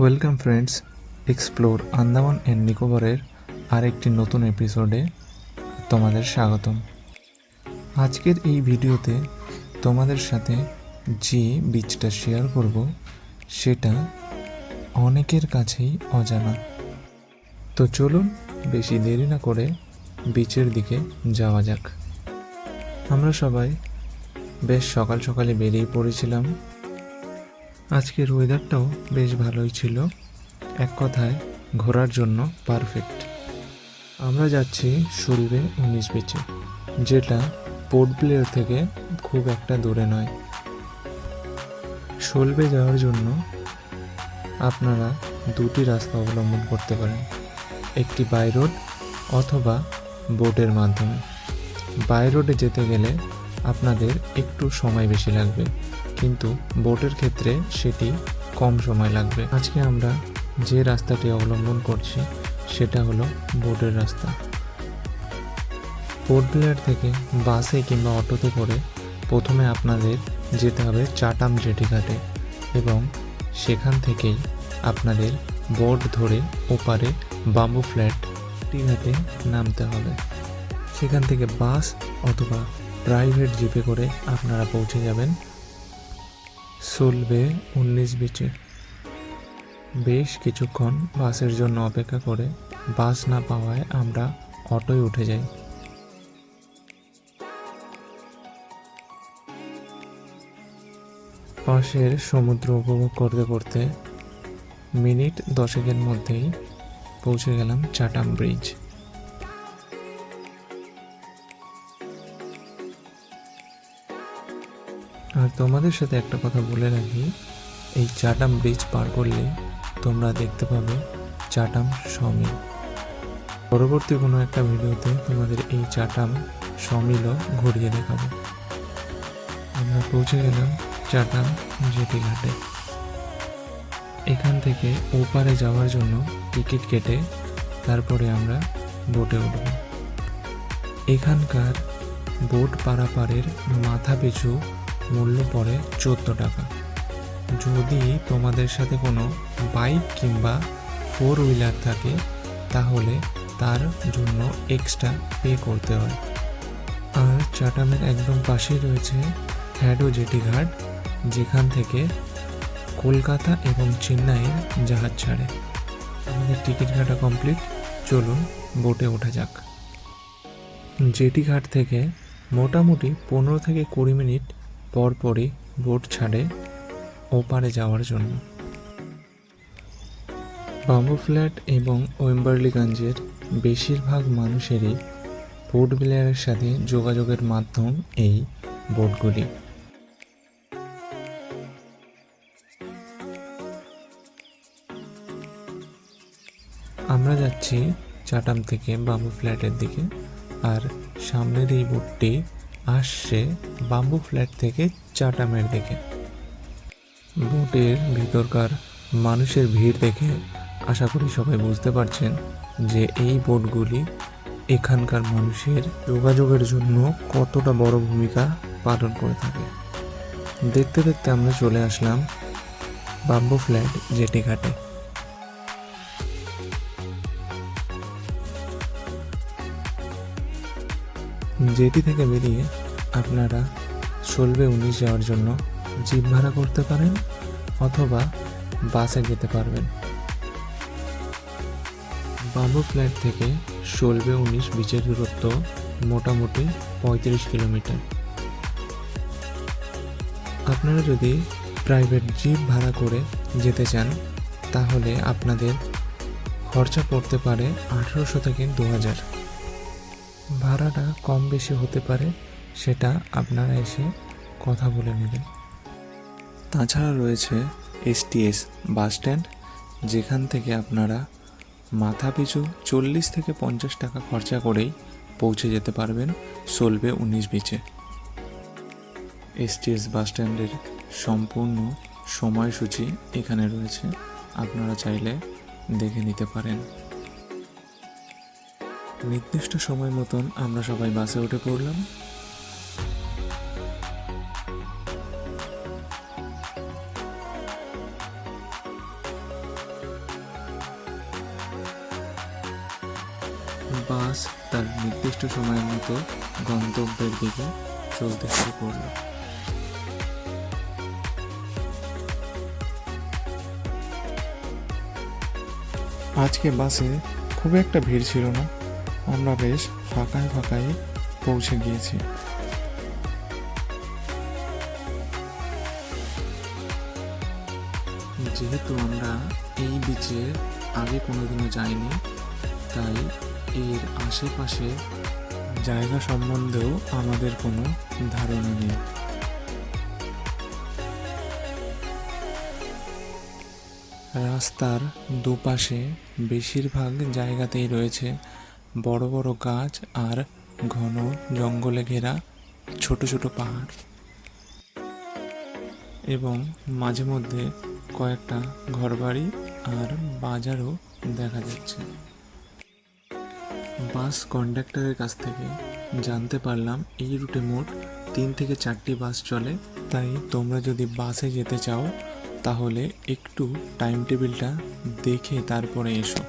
Welcome friends explore Andaman and নিকোবরের আরেকটি নতুন এপিসোডে তোমাদের স্বাগতম। আজকের এই ভিডিওতে তোমাদের সাথে যে বীজটা শেয়ার করব, সেটা অনেকের কাছেই অজানা। তো চলুন বেশি দেরি না করে বিচের দিকে যাওয়া যাক। আমরা সবাই বেশ সকাল সকালে বেরিয়ে পড়েছিলাম। আজকের ওয়েদারটাও বেশ ভালোই ছিল। এক কথায়, ঘোরার জন্য পারফেক্ট আমরা যাচ্ছি সুলবে উনিশ বিচে যেটা পোর্ট ব্লেয়ার থেকে খুব একটা দূরে নয়। সুলবে যাওয়ার জন্য আপনারা দুটি রাস্তা অবলম্বন করতে পারেন। একটি বাই রোড অথবা বোটের মাধ্যমে। বাই রোডে যেতে গেলে আপনাদের একটু সময় বেশি লাগবে। কিন্তু বোটের ক্ষেত্রে সেটি কম সময় লাগবে। আজকে আমরা যে রাস্তাটি অবলম্বন করছি, সেটা হলো বোটের রাস্তা। পোর্ট ব্লেয়ার থেকে বাসে কিংবা অটোতে করে প্রথমে আপনাদের যেতে হবে চাটাম জেটি ঘাটে এবং সেখান থেকেই আপনাদের বোট ধরে ওপারে বাম্বু ফ্ল্যাট টি ঘাটে নামতে হবে। সেখান থেকে বাস অথবা প্রাইভেট জিপে করে আপনারা পৌঁছে যাবেন। সুলবে উনিশ বিচে। বেশ কিছুক্ষণ বাসের জন্য অপেক্ষা করে বাস না পাওয়ায় আমরা অটোয় উঠে যাই। পাশের সমুদ্র উপভোগ করতে করতে মিনিট দশেকের মধ্যেই পৌঁছে গেলাম চাটাম ব্রিজ। তোমাদের সাথে একটা কথা বলে রাখি। এই চাটাম ব্রিজ পার করলে তোমরা দেখতে পাবে চাটাম সমিল। পরবর্তী কোনো একটা ভিডিওতে তোমাদের এই চাটাম সমিলও ঘুরিয়ে দেখাবো। আমরা পৌঁছে গেলাম চাটাম জেটি ঘাটে এখান থেকে ওপারে যাওয়ার জন্য টিকিট কেটে তারপরে আমরা বোটে উঠব। এখানকার বোট পারাপারের মাথা পিছু মূল্য পড়ে চোদ্দ টাকা। যদি তোমাদের সাথে কোনো বাইক কিংবা ফোর হুইলার থাকে, তাহলে তার জন্য এক্সট্রা পে করতে হয়। আর চাটামের একদম পাশেই রয়েছে হ্যাডো জেটি ঘাট যেখান থেকে কলকাতা এবং চেন্নাইয়ের জাহাজ ছাড়ে। আমাদের টিকিট কাটা কমপ্লিট চলুন বোটে ওঠা যাক। জেটি ঘাট থেকে মোটামুটি পনেরো থেকে কুড়ি মিনিট পর পরই বোট ছাড়ে ওপারে যাওয়ার জন্য। বাম্বু ফ্ল্যাট এবং ওয়েম্বার্লিগঞ্জের বেশিরভাগ মানুষেরই পোর্ট ব্লেয়ারের সাথে যোগাযোগের মাধ্যম এই বোটগুলি। আমরা যাচ্ছি চাটাম থেকে বাম্বু ফ্ল্যাটের দিকে, আর সামনের এই বোটটি আসছে বাম্বু ফ্ল্যাট থেকে চাটামের দিকে। বোটের ভিতরকার মানুষের ভিড় দেখে আশা করি সবাই বুঝতে পারছেন যে এই বোটগুলি এখানকার মানুষের যোগাযোগের জন্য কতটা বড় ভূমিকা পালন করে থাকে। দেখতে দেখতে আমরা চলে আসলাম বাম্বু ফ্ল্যাট জেটি ঘাটে। জেটি থেকে বেরিয়ে আপনারা সলবে উনিশ যাওয়ার জন্য জিপ ভাড়া করতে পারেন অথবা বাসে যেতে পারবেন। বাম্বু ফ্ল্যাট থেকে সলবে উনিশ বিচের দূরত্ব মোটামুটি পঁয়ত্রিশ কিলোমিটার। আপনারা যদি প্রাইভেট জিপ ভাড়া করে যেতে চান, তাহলে আপনাদের খরচা পড়তে পারে আঠেরোশো থেকে দু হাজার। ভাড়াটা কম বেশি হতে পারে সেটা আপনারা এসে কথা বলে নেবেন। তাছাড়া রয়েছে এসটিএস বাস স্ট্যান্ড, যেখান থেকে আপনারা মাথা পিছু চল্লিশ থেকে পঞ্চাশ টাকা খরচা করেই পৌঁছে যেতে পারবেন সোলবে উনিশ বিচে। এসটিএস বাস স্ট্যান্ডের সম্পূর্ণ সময়সূচি এখানে রয়েছে, আপনারা চাইলে দেখে নিতে পারেন। নির্দিষ্ট সময় মতন আমরা সবাই বাসে উঠে পড়লাম। বাস তার নির্দিষ্ট সময়ের মতো গন্তব্যের দিকে চলতে শুরু করল। আজকে বাসে খুব একটা ভিড় ছিল না। আমরা বেশ ফাঁকায় ফাঁকায় পৌঁছে গিয়েছি। যেহেতু আমরা এই বিচে আগে কোনোদিনও যাইনি, তাই এর আশেপাশে জায়গা সম্বন্ধেও আমাদের কোনো ধারণা নেই। রাস্তার দুপাশে বেশিরভাগ জায়গাতেই রয়েছে বড় বড় গাছ আর ঘন জঙ্গলে ঘেরা ছোট ছোট পাহাড়। এবং মাঝে মধ্যে কয়েকটা ঘরবাড়ি আর বাজারও দেখা যাচ্ছে। বাস কন্ডাক্টরের কাছ থেকে জানতে পারলাম এই রুটে মোট তিন থেকে চারটি বাস চলে। তাই তোমরা যদি বাসে যেতে চাও, তাহলে একটু টাইম টেবিলটা দেখে তারপরে এসো।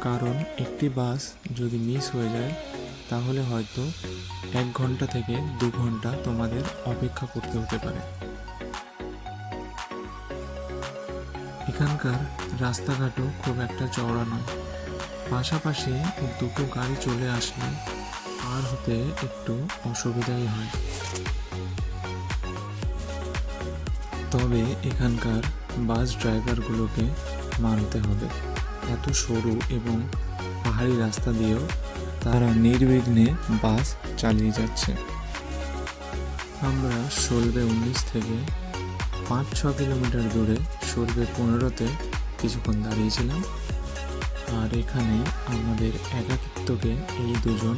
কারণ একটি বাস যদি মিস হয়ে যায়, তাহলে হয়তো এক ঘণ্টা থেকে দু ঘণ্টা তোমাদের অপেক্ষা করতে হতে পারে। এখানকার রাস্তাঘাটও খুব একটা চওড়া নয়। পাশাপাশি দুটো গাড়ি চলে আসলে পার হতে একটু অসুবিধাই হয়। তবে এখানকার বাস ড্রাইভারগুলোকে মানতে হবে। এত সরু এবং পাহাড়ি রাস্তা দিয়েও তারা নির্বিঘ্নে বাস চালিয়ে যাচ্ছে। আমরা ষোলবে উনিশ থেকে পাঁচ ছ কিলোমিটার দূরে ষোলবে পনেরোতে কিছুক্ষণ দাঁড়িয়েছিলাম। আর এখানে আমাদের একাকিত্বকে এই দুজন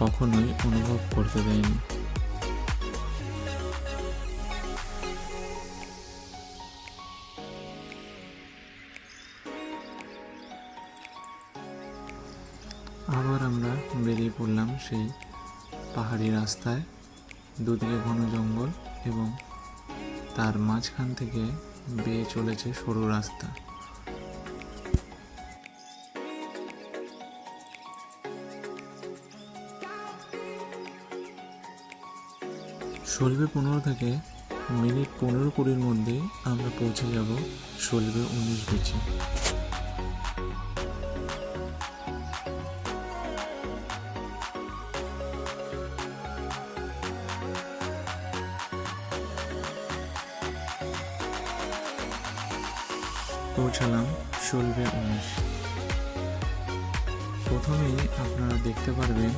কখনোই অনুভব করতে দেয়নি। আবার আমরা বেরিয়ে পড়লাম সেই পাহাড়ি রাস্তায়, দুদিকে ঘন জঙ্গল এবং তার মাঝখান থেকে বেয়ে চলেছে সরু রাস্তা। ষোলবে পনেরো থেকে মিনিট পনেরো কুড়ির মধ্যে আমরা পৌঁছে যাব ষোলবে উনিশ বিচে। পৌঁছালাম ষোলবে উনিশ। প্রথমেই আপনারা দেখতে পারবেন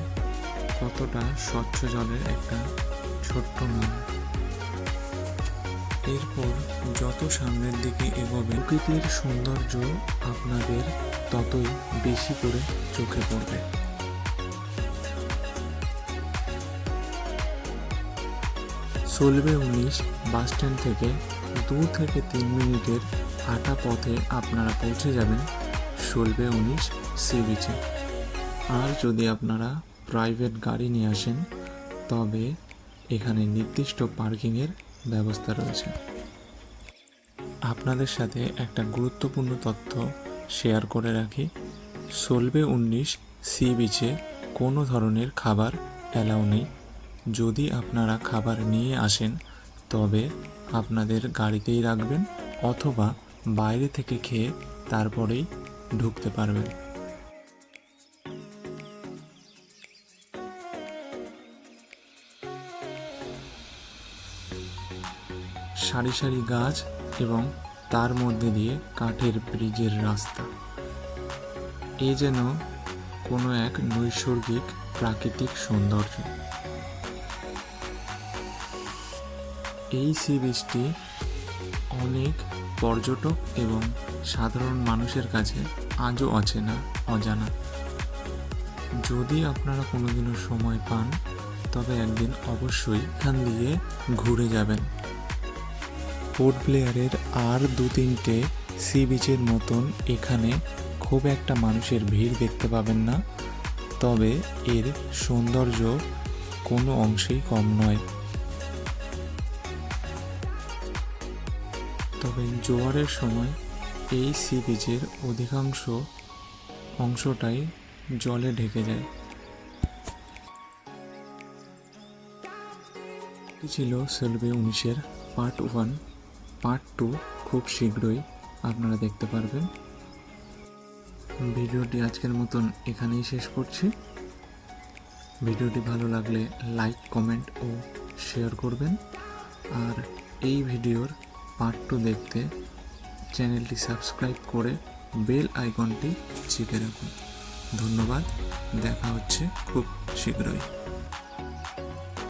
কতটা স্বচ্ছ জলের একটা ছোট্ট নালা। এরপর যত সামনের দিকে এগোবে প্রকৃতির সৌন্দর্য আপনাদের ততই বেশি করে চোখে পড়বে। ষোলবে উনিশ বাস স্ট্যান্ড থেকে দু থেকে তিন মিনিটের হাঁটা পথে আপনারা পৌঁছে যাবেন ষোলবে উনিশ সি বিচে। আর যদি আপনারা প্রাইভেট গাড়ি নিয়ে আসেন, তবে এখানে নির্দিষ্ট পার্কিংয়ের ব্যবস্থা রয়েছে। আপনাদের সাথে একটা গুরুত্বপূর্ণ তথ্য শেয়ার করে রাখি। ষোলবে উনিশ সি বিচে কোনো ধরনের খাবার অ্যালাউ নেই। যদি আপনারা খাবার নিয়ে আসেন, তবে আপনাদের গাড়িতেই রাখবেন অথবা বাইরে থেকে খেয়ে তারপরেই ঢুকতে পারবেন। সারি সারি গাছ এবং তার মধ্যে দিয়ে কাঠের ব্রিজের রাস্তা। এ যেন কোনো এক নৈসর্গিক প্রাকৃতিক সৌন্দর্য। এই সি বিচটি অনেক পর্যটক এবং সাধারণ মানুষের কাছে আজও অচেনা, অজানা। যদি আপনারা কোনোদিনও সময় পান, তবে একদিন অবশ্যই এখান দিয়ে ঘুরে যাবেন। পোর্ট প্লেয়ারের আর দু তিনটে সি বিচের মতন এখানে খুব একটা মানুষের ভিড় দেখতে পাবেন না, তবে এর সৌন্দর্য কোনো অংশেই কম নয়। তবে জোয়ারের সময় এই সি বিচের অধিকাংশ অংশটাই জলে ঢেকে যায়। ছিল সেলভি উনিশের পার্ট ওয়ান। পার্ট টু খুব শীঘ্রই আপনারা দেখতে পারবেন। ভিডিওটি আজকের মতন এখানেই শেষ করছি। ভিডিওটি ভালো লাগলে লাইক, কমেন্ট ও শেয়ার করবেন। আর এই ভিডিওর পার্ট টু দেখতে, চ্যানেলটি সাবস্ক্রাইব করে বেল আইকনটি চেপে রাখুন। ধন্যবাদ, দেখা হচ্ছে খুব শীঘ্রই।